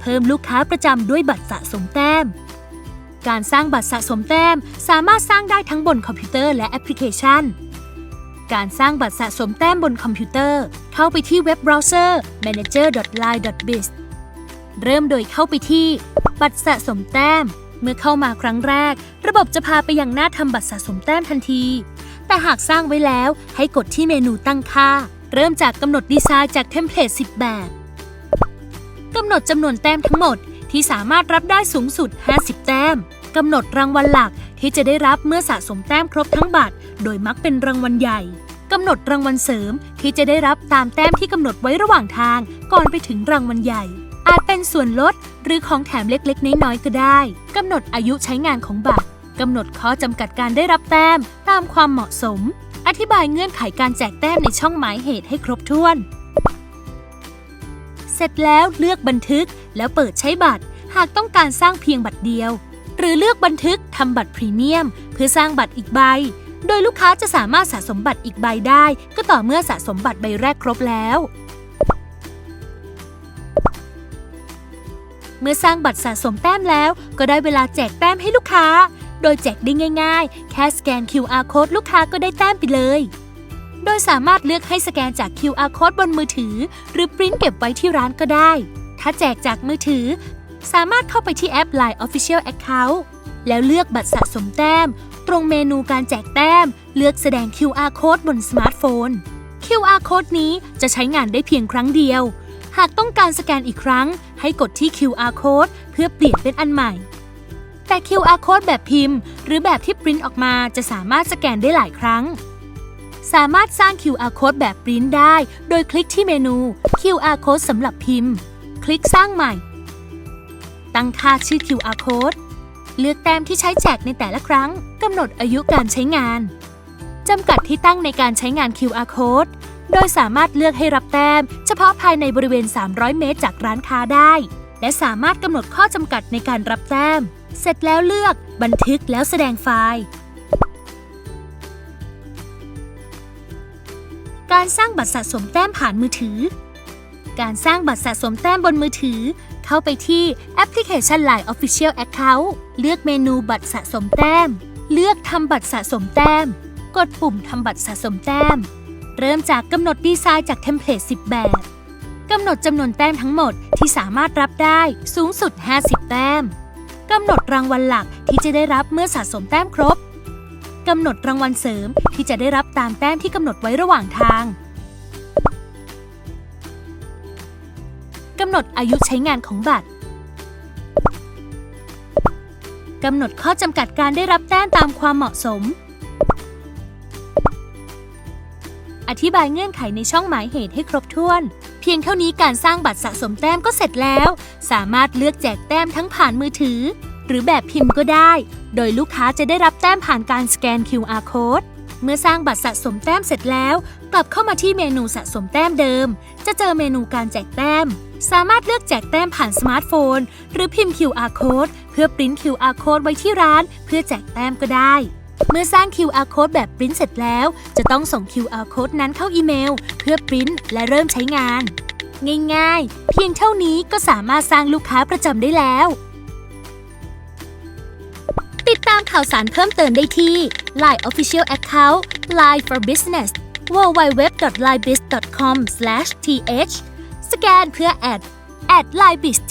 เพิ่มลูกค้าประจำด้วยบัตรสะสมแต้ม การสร้างบัตรสะสมแต้มสามารถสร้างได้ทั้งบนคอมพิวเตอร์และแอปพลิเคชัน การสร้างบัตรสะสมแต้มบนคอมพิวเตอร์ เข้าไปที่เว็บเบราว์เซอร์ manager.line.biz เริ่มโดยเข้าไปที่ บัตรสะสมแต้ม เมื่อเข้ามาครั้งแรก ระบบจะพาไปยังหน้าทำบัตรสะสมแต้มทันที แต่หากสร้างไว้แล้วให้กดที่เมนูตั้งค่า เริ่มจากกำหนดดีไซน์จากเทมเพลต10 แบบำหนดจำนวนแต้มทั้งหมดที่สามารถรับได้สูงสุด 50 แต้มกำหนดรางวัลหลักที่จะได้รับเมื่อสะสมแต้มครบทั้งบัตร โดยมักเป็นรางวัลใหญ่กำหนดรางวัลเสริมที่จะได้รับตามแต้มที่กำหนดไว้ระหว่างทาง ก่อนไปถึงรางวัลใหญ่ อาจเป็นส่วนลดหรือของแถมเล็กๆ น้อยๆก็ได้กำหนดอายุใช้งานของบัตรกำหนดข้อจำกัดการได้รับแต้มตามความเหมาะสม อธิบายเงื่อนไขการแจกแต้มในช่องหมายเหตุให้ครบถ้วน สร็จแล้วเลือกบันทึกแล้วเปิดใช้บัตร หากต้องการสร้างเพียงบัตรเดียว หรือเลือกบันทึกทำบัตรพรีเมียม เพื่อสร้างบัตรอีกใบ โดยลูกค้าจะสามารถสะสมบัตรอีกใบได้ ก็ต่อเมื่อสะสมบัตรใบแรกครบแล้ว เมื่อสร้างบัตรสะสมแต้มแล้ว ก็ได้เวลาแจกแต้มให้ลูกค้า โดยแจกได้ง่าย ๆ แค่สแกน QR code ลูกค้าก็ได้แต้มไปเลย โดยสามารถเลือกให้สแกนจาก QR code บนมือถือ หรือปริ้นเก็บไว้ที่ร้านก็ได้ ถ้าแจกจากมือถือ สามารถเข้าไปที่แอป Line Official Account แล้วเลือกบัตรสะสมแต้ม ตรงเมนูการแจกแต้ม เลือกแสดง QR code บนสมาร์ทโฟน QR code นี้จะใช้งานได้เพียงครั้งเดียว หากต้องการสแกนอีกครั้ง ให้กดที่ QR code เพื่อเปลี่ยนเป็นอันใหม่ แต่ QR code แบบพิมพ์ หรือแบบที่ปริ้นออกมาจะสามารถสแกนได้หลายครั้ง สามารถสร้าง QR code แบบปริ้นได้ โดยคลิกที่เมนู QR code สำหรับพิมพ์ คลิกสร้างใหม่ ตั้งค่าชื่อ QR code เลือกแต้มที่ใช้แจกในแต่ละครั้ง กำหนดอายุการใช้งาน จำกัดที่ตั้งในการใช้งาน QR code โดยสามารถเลือกให้รับแต้ม เฉพาะภายในบริเวณ 300 เมตรจากร้านค้าได้ และสามารถกำหนดข้อจำกัดในการรับแต้ม เสร็จแล้วเลือกบันทึกแล้วแสดงไฟล์ การสร้างบัตรสะสมแต้มผ่านมือถือ การสร้างบัตรสะสมแต้มบนมือถือ เข้าไปที่แอปพลิเคชัน Line Official Account เลือกเมนูบัตรสะสมแต้ม เลือกทำบัตรสะสมแต้ม กดปุ่มทำบัตรสะสมแต้ม เริ่มจากกำหนดดีไซน์จากเทมเพลต 10 แบบกำหนดจำนวนแต้มทั้งหมดที่สามารถรับได้สูงสุด 50 แต้มกำหนดรางวัลหลักที่จะได้รับเมื่อสะสมแต้มครบ กำหนดรางวัลเสริมที่จะได้รับตามแต้มที่กำหนดไว้ระหว่างทางกำหนดอายุใช้งานของบัตรกำหนดข้อจำกัดการได้รับแต้มตามความเหมาะสม อธิบายเงื่อนไขในช่องหมายเหตุให้ครบถ้วน เพียงเท่านี้การสร้างบัตรสะสมแต้มก็เสร็จแล้ว สามารถเลือกแจกแต้มทั้งผ่านมือถือ หรือแบบพิมพ์ก็ได้ โดยลูกค้าจะได้รับแต้มผ่านการสแกน QR code เมื่อสร้างบัตรสะสมแต้มเสร็จแล้ว กลับเข้ามาที่เมนูสะสมแต้มเดิม จะเจอเมนูการแจกแต้ม สามารถเลือกแจกแต้มผ่านสมาร์ทโฟน หรือพิมพ์ QR code เพื่อปริ้น QR code ไว้ที่ร้าน เพื่อแจกแต้มก็ได้ เมื่อสร้าง QR code แบบปริ้นเสร็จแล้ว จะต้องส่ง QR code นั้นเข้าอีเมล เพื่อปริ้นและเริ่มใช้งาน ง่ายๆ เพียงเท่านี้ก็สามารถสร้างลูกค้าประจำได้แล้วางข่าวสารเพิ่มเติมได้ที่ Line Official Account Line for Business www.linebiz.com/th สแกนเพื่อแอด at linebizth